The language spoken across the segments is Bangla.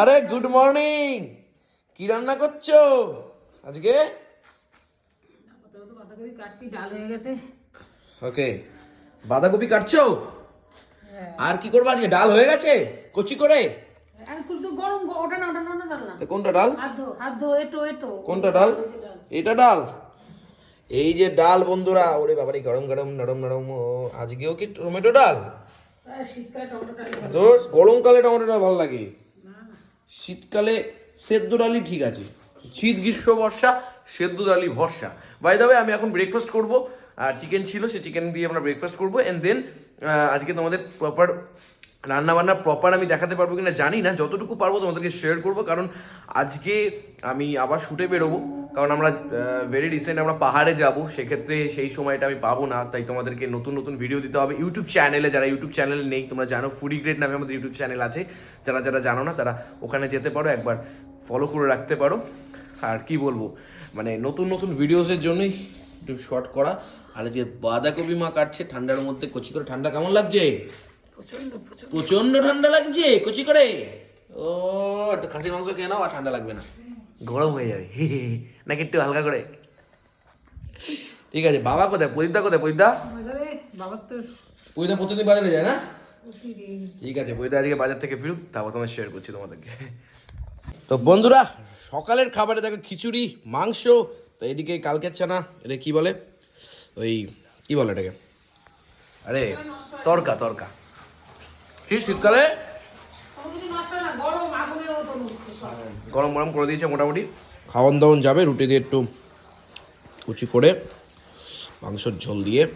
আরে গুড মর্নিং কি রান্না করছ আজকে? বাঁধাকপি কাটছি ডাল হয়ে গেছে। ওকে বাঁধাকপি কাটছো? হ্যাঁ। আর কি করব আজকে? ডাল হয়ে গেছে? কচি করে? গরম ওটা না ওটা না ডাল না। কোনটা ডাল? হাত ধো এটো এটো। কোনটা ডাল? এটা ডাল। এই যে ডাল বন্ধুরা ওরে বাবারে গরম গরম নরম নরম আজকেও কি টমেটো ডাল? শীতকালে টমেটো ডাল গরমকালে টমেটো ডাল ভালো লাগে। শীতকালে সেদ্ধ ডালই ঠিক আছে। শীত, গ্রীষ্ম, বর্ষা সেদ্ধ ডালই ভরসা। বাই দাবে আমি এখন ব্রেকফাস্ট করব, আর চিকেন ছিল, সে চিকেন দিয়ে আমরা ব্রেকফাস্ট করব অ্যান্ড দেন আজকে তোমাদের প্রপার রান্নাবান্না প্রপার আমি দেখাতে পারব কিনা জানি না। যতটুকু পারব তোমাদেরকে শেয়ার করব, কারণ আজকে আমি আবার শুটে বেরোবো। কারণ আমরা ভেরি রিসেন্ট আমরা পাহাড়ে যাব সেক্ষেত্রে সেই সময়টা আমি পাবো না। তাই তোমাদেরকে নতুন নতুন ভিডিও দিতে হবে। ইউটিউব চ্যানেলে যারা ইউটিউব চ্যানেলে নেই তোমরা জানো ফুডি গ্রেড নামে আমাদের ইউটিউব চ্যানেল আছে। যারা যারা জানো না তারা ওখানে যেতে পারো একবার ফলো করে রাখতে পারো। আর কি বলব? মানে নতুন নতুন ভিডিওসের জন্যই একটু শর্ট করা। আর যে বাঁধাকপি মা কাটছে ঠান্ডার মধ্যে কচি করে ঠান্ডা কেমন লাগছে? প্রচণ্ড ঠান্ডা লাগছে কচি করে। ও একটু খাসির মাংস খেয়ে নাও আর ঠান্ডা লাগবে না। গরম হয়ে যাবে। হে হে হে। নাকি একটু হালকা করে? ঠিক আছে বাবা কোথায়? প্রদীপদা কোথায়? প্রদীপদা? প্রদীপদা প্রতিদিন বাজারে যায় না? ঠিক আছে বইটা আজকে বাজার থেকে ফিরুক তারপর তোমার শেয়ার করছি তোমাদেরকে। তো বন্ধুরা সকালের খাবারে দেখো খিচুড়ি মাংস তো এদিকে কালকের চানা এটা কি বলে? ওই কি বলে এটাকে? আরে তরকা তরকা। কি শীতকালে কোনো কিছু নষ্ট হয় না গরম আগুনের মতো উঠছে সব গরম গরম করে দিয়েছে মোটামুটি। খাওয়ান দাওয়ান যাবে রুটি দিয়ে একটু কুচি করে মাংসর ঝোল দিয়ে।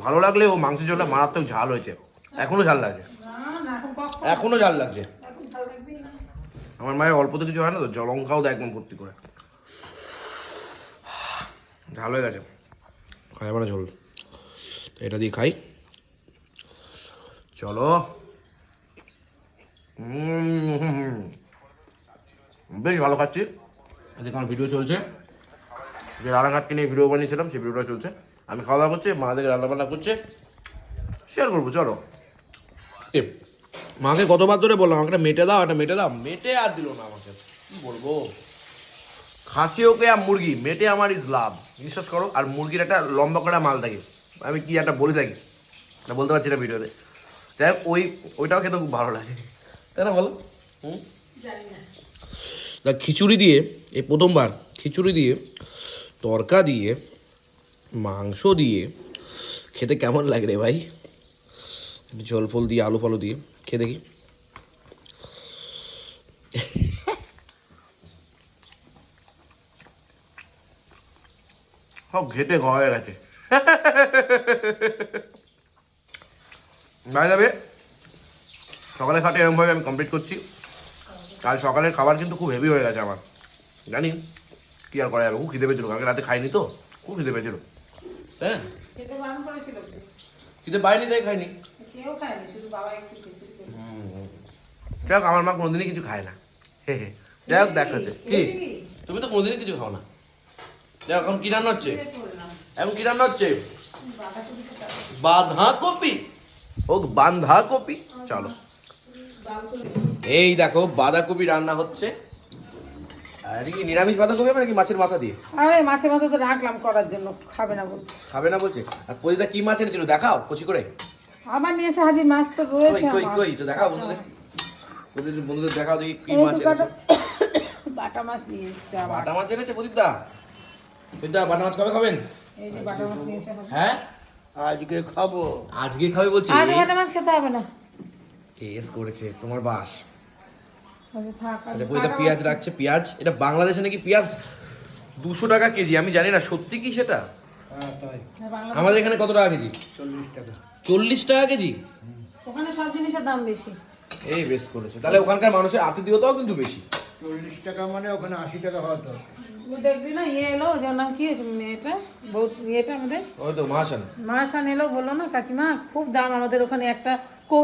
ভালো লাগলে ও মাংসের ঝোলটা মারাত্মক ঝাল হয়েছে। এখনও ঝাল লাগছে না না এখন কখন এখনও ঝাল লাগছে। আমার মায়ের অল্প তো কিছু হয় না তো জ- লঙ্কাও দেয় একদম ভর্তি করে। ঝাল হয়ে গেছে। খাই না ঝোল। এটা দিয়ে খাই। চলো। বেশ ভালো খাচ্ছি। আমার ভিডিও চলছে। যে রান্নাঘাটকে নিয়ে ভিডিও বানিয়েছিলাম সেই ভিডিওটা চলছে। আমি খাওয়া দাওয়া করছি মা দেখে রান্না বান্না করছে। শেয়ার করব চলো। মাকে কতবার ধরে বললাম আমাকে মেটে দাও একটা মেটে দাও। মেটে আর দিল না আমাকে। কি বলব? খাসি ওকে আর মুরগি মেটে আমার ইজ লাভ বিশ্বাস করো আর মুরগির একটা লম্বা করে মাল থাকে। আমি কি একটা বলে থাকি? বলতে পারছি না ভিডিওতে হোক, ওই ওইটাও খেতে খুব ভালো লাগে। তাই না বলো। হুম? না তা খিচুড়ি দিয়ে এই প্রথমবার খিচুড়ি দিয়ে তরকা দিয়ে মাংস দিয়ে খেতে কেমন লাগে রে ভাই? জল ফল দিয়ে আলু ফালু দিয়ে খেয়ে দেখি। সব ঘেটে হয়ে গেছে। ভাই যাবে? সকালে খাটে এরকমভাবে আমি কমপ্লিট করছি। কাল সকালের খাবার কিন্তু খুব হেভি হয়ে গেছে আমার। জানি কি আর করা যাবে খুব খিদে পেয়েছিল কালকে রাতে খাইনি তো খুব খিদে পেয়েছিল। হ্যাঁ? খেতে বারণ করেছিল তো। খিদে পাইনি তাই খাইনি। যাই হোক আমার মা কোনোদিনই কিছু খায় না। হে হে যাই হোক দেখা হচ্ছে। কি? তুমি তো কোনোদিনই কিছু খাও না। যাই হোক এখন কি রান্না হচ্ছে? এখন কি রান্না হচ্ছে। বাঁধাকপি ও বাঁধাকপি? চলো। এই দেখো বাঁধাকপি রান্না হচ্ছে। আর কি নিরামিষ বাঁধাকপি হবে নাকি মাছের মাথা দিয়ে? আরে মাছে মাথা তো রাখলাম করার জন্য খাবে না বলছে। খাবে না বলছে? আর কি মাছ এনেছিল? দেখাও কচি করে। আবার নিয়ে এসে হাজির মাছ তো রয়েছে কই কই তো দেখাও বন্ধুদের। বন্ধুদের বন্ধুদের দেখাও দেখি কি মাছ এনেছে। বাটা মাছ নিয়ে এসছে আবার বাটা মাছ এনেছে প্রদীপদা? প্রদীপদা বাটা মাছ কবে খাবেন? এই যে বাটা মাছ নিয়ে এসে হ্যাঁ? আজকে খাব। আজকে খাবে বলছি। আজ বাটা মাছ খেতে হবে না। কেস করেছে তোমার বাস। আচ্ছা আচ্ছা প্রদীপদা বাটা পেঁয়াজ রাখছে পেঁয়াজ? এটা বাংলাদেশে নাকি পেঁয়াজ? দুশো টাকা কেজি আমি জানি না সত্যি কি সেটা? হ্যাঁ তাই। হ্যাঁ, আমাদের এখানে কত টাকা কেজি? চল্লিশ টাকা। চল্লিশ টাকা কেজি? ওখানে সব জিনিসের দাম বেশি। এই বেশ করেছে। তাহলে ওখানকার মানুষের আতিথিয়তাও কিন্তু বেশি। চল্লিশ টাকা মানে ওখানে আশি টাকা হওয়ার দরকার। দেখবি না ইয়ে এলো যার নাম কি মেয়েটা? বহুত ইয়েটা আমাদের? ওই তো মাসান মাসান এলো বলল না কাকিমা খুব দাম আমাদের ওখানে একটা কো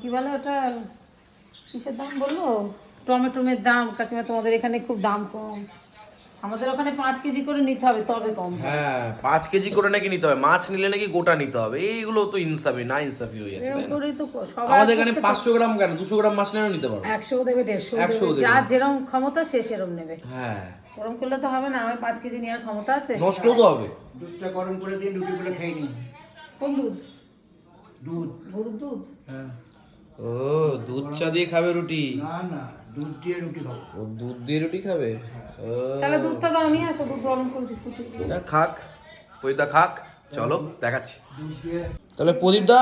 কি বলে ওটা? কিসের দাম বলল? টমেটোমের দাম কাকিমা তোমাদের এখানে খুব দাম কম। আমাদের ওখানে পাঁচ কেজি করে নিতে হবে তবে কম হ্যাঁ পাঁচ কেজি করে নাকি নিতে হবে মাছ নিলে নাকি গোটা নিতে হবে। এইগুলো তো ইনসাফি না ইনসাফি হয়ে যাচ্ছে তো আমাদের এখানে পাঁচশো গ্রাম কেন? দুশো গ্রাম মাছ নিলেও নিতে পারো একশো দেবে দেড়শো 100 দেবে। দেবে। যার যেরকম ক্ষমতা সে সেরকম নেবে। হ্যাঁ। ওরম করলে তো হবে না আমার পাঁচ কেজি নেওয়ার ক্ষমতা আছে। নষ্টও তো হবে। দুধটা গরম করে দিয়ে রুটি করে খেয়ে নিন। কোন দুধ? দুধ। গরুর দুধ? হ্যাঁ। ও দুধ চা দিয়ে খাবে রুটি? না না দুধ দিয়ে রুটি খাব। ও দুধ দিয়ে রুটি খাবে? ও। তাহলে দুধটা দাও নিয়ে আসো দুধ গরম করে দিই খাক পরিদা খাক চলো দেখাচ্ছি। তাহলে প্রদীপ দা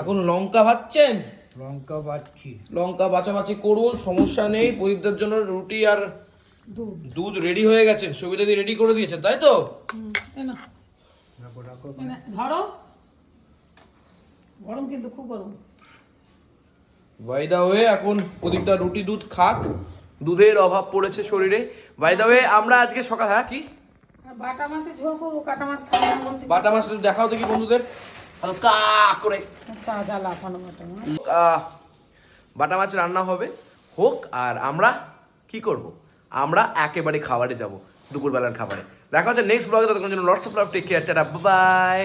এখন লঙ্কা ভাজছেন? লঙ্কা বাচ্ছি লঙ্কা বাছাবাছি করুন সমস্যা নেই প্রদীপদার জন্য রুটি আর দুধ। দুধ রেডি হয়ে গেছে সুবিধা দিয়ে রেডি করে দিয়েছেন তাই তো? ধরো। গরম কিন্তু খুব গরম। বাইদা হয়ে এখন প্রদীপদা রুটি দুধ খাক। দুধের অভাব পড়েছে শরীরে। বাইদা হয়ে আমরা আজকে সকাল হ্যাঁ কি? বাটা মাছের ঝোল করব কাটা মাছ খাব বলছি বাটা মাছ দেখাও দেখি বন্ধুদের। হালকা করে। তাজা লাফানো বাটা মাছ বাটা মাছ রান্না হবে। হোক আর আমরা কি করব? আমরা একেবারে খাবারে যাব, দুপুরবেলার খাবারে। দেখা হচ্ছে নেক্সট ব্লগে ততক্ষণ জন্য lots of love take care tata bye